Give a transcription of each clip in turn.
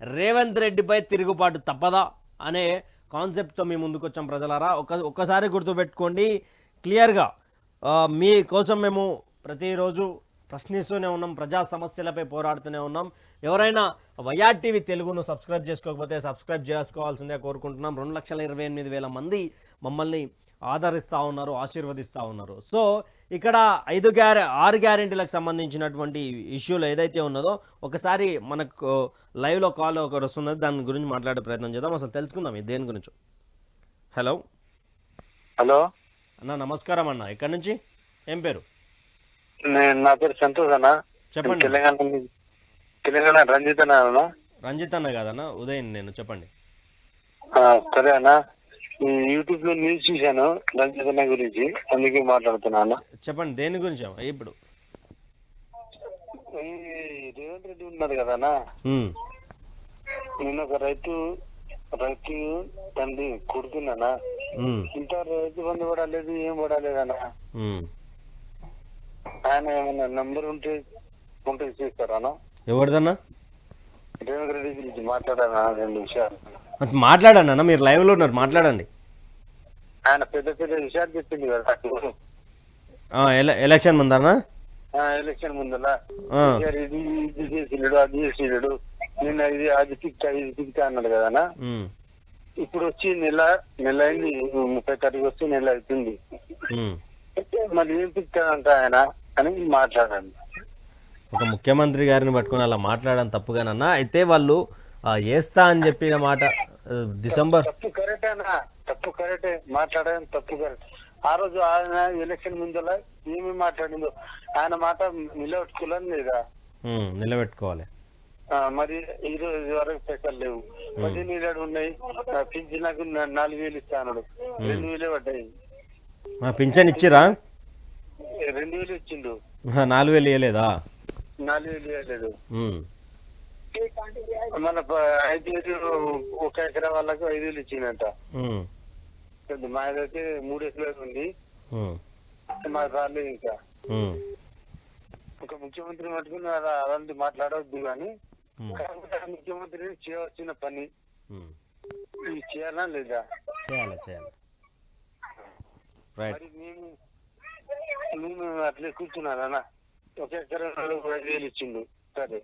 రేవంత్ రెడ్డిపై తిరుగుబాటు తప్పదా అనే కాన్సెప్ట్తో మీ ముందుకు వచ్చాం ప్రజలారా. ఒక ఒక్కసారి గుర్తుపెట్టుకోండి క్లియర్గా మీ కోసం మేము ప్రతిరోజు ప్రశ్నిస్తూనే ఉన్నాం ప్రజా సమస్యలపై పోరాడుతూనే ఉన్నాం. ఎవరైనా వైఆర్ టీవీ తెలుగును సబ్స్క్రైబ్ చేసుకోకపోతే సబ్స్క్రైబ్ చేసుకోవాల్సిందే కోరుకుంటున్నాం. రెండు లక్షల ఇరవై ఎనిమిది వేల మంది మమ్మల్ని ఆదరిస్తూ ఉన్నారు ఆశీర్వదిస్తూ ఉన్నారు. సో ఇక్కడ ఐదు గ్యారె ఆరు గ్యారెంటీలకు సంబంధించినటువంటి ఇష్యూలు ఏదైతే ఉన్నదో ఒకసారి మనకు లైవ్లో కాల్ ఒకటి వస్తున్నది దాని గురించి మాట్లాడే ప్రయత్నం చేద్దాం. అసలు తెలుసుకుందాం ఇది దేని గురించి. హలో. హలో. అన్న నమస్కారం అన్న. ఎక్కడి నుంచి? ఏం పేరు? నేను నా పేరు సంతోష్ అన్న. చెప్పండి తెలంగాణ తెలంగాణ రంజిత్ అన్న. రంజిత్ అన్న కాదన్న ఉదయ్ నేను. చెప్పండి. సరే అన్న. యూట్యూబ్లో న్యూస్ చూశాను అన్న గురించి. అందుకే మాట్లాడుతున్నా అన్న చెప్పండి దేని గురించి? ఇప్పుడు. రేవంత్ రెడ్డి ఉన్నారు కదా నిన్న ఒక రైతు రైతు తండ్రి కొడుతున్నానా ఉమ్, ఇంత రైతు బంధు పడలేదు ఏం పడలేదన్న. ఆయన ఏమన్నా నంబర్ ఉంటే ఉంటే చేస్తారా ఎవరిదన్నా? రేవంత్ రెడ్డి గురించి మాట్లాడానా రెండు విషయాలు మరి మాట్లాడండి అన్న మీరు లైవ్లో ఉన్నారు మాట్లాడండి. ఆయన పెద్ద పెద్ద విషయాలు చెప్పింది కదా ఎలక్షన్ ముందరనా? ఆ, ఎలక్షన్ ముందలా ఇది ఇది చేసినాడు అది చేసినాడు నిన్న ఇది అది పిక్తా ఇది పిక్తా అన్నాడు కదా ఇప్పుడు వచ్చి నెల నెల అయింది ముప్పై తారీఖు వచ్చి నెల అవుతుంది. మరి ఏం పిక్తాడంట ఆయన అని మాట్లాడండి. ఒక ముఖ్యమంత్రి గారిని పట్టుకొని అలా మాట్లాడడం తప్పుగానన్నా అయితే వాళ్ళు వేస్తా అని చెప్పిన మాట డిసెంబర్ తప్పు కరెక్ట్ అన్న తప్పు కరెక్టే మాట్లాడడం తప్పు కరెక్ట్. ఆ రోజు ఆయన ఎలక్షన్ ముందల ఏమి మాట్లాడిందో ఆయన మాట నిలబెట్టుకోలేని లేదా? నిలబెట్టుకోవాలి. ఆ, మరి ఈ రోజు వరకు పైసలు లేవు. పదిహేను వేలు ఉన్నాయి పింఛన్ నా- నాలుగు వేలు ఇస్తాను రెండు వేలే పడ్డాయి. పింఛన్ ఇచ్చిరా? రెండు వేలు ఇచ్చిండు. నాలుగు వేలు ఇవ్వలేదా నాలుగు మన ఐదు వేలు ఒక ఎకరా వాళ్ళకు ఐదు వేలు ఇచ్చిందంట. మాదైతే మూడు ఎకరాలు ఉంది. మా రాలేదు ఇంకా. ఒక ముఖ్యమంత్రి మటుకుని అలా అలాంటి మాట్లాడవద్దు కానీ ముఖ్యమంత్రి చేయవలసిన పని. చేయాలా లేదా? చేయాలి చేయాలి. రైట్. మరి మేము మేము అట్లే కూర్చున్నానా ఒక ఎకరా ఐదు వేలు ఇచ్చిండు. సరే.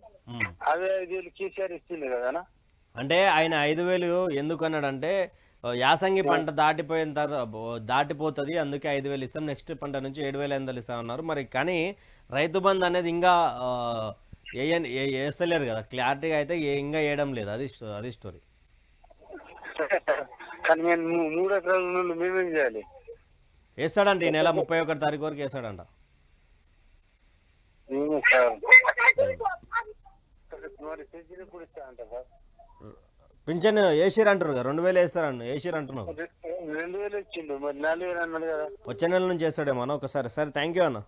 అదే ఐదు వేలు కేసీఆర్ ఇచ్చిండు కదనా? అంటే ఆయన ఐదు వేలు ఎందుకు అన్నాడంటే ఆ, యాసంగి పంట దాటిపోయిన తర్వాత దాటిపోతుంది అందుకే ఐదు వేలు ఇస్తాం నెక్స్ట్ పంట నుంచి ఏడు వేల ఎనిమిది ఇస్తాం అన్నారు. మరి కానీ రైతు బంధు అనేది ఇంకా వేస్తలేరు కదా. క్లారిటీగా అయితే ఇంకా వేయడం లేదు. అది అది స్టోరీ. కానీ మేము మూడు ఎకరాల నుండి మేమేం చేయాలి? వేస్తాడంట ఈ నెల ముప్పై ఒకటి తారీఖు వరకు వేస్తాడంట మేము సార్ మరి పెంచిన ఇప్పుడు ఇస్తా అంట సార్ పింఛన్ వేసిరు అంటారు రెండు వేలు వేస్తారండి వేసిరు అంటున్నారు రె- రెండు వేలు ఇచ్చిండు మరి నాలుగు వేలు అన్నాడు కదా. వచ్చే నెల నుంచి వేస్తాడేమో అన్న ఒకసారి. సరే థ్యాంక్ యూ అన్న.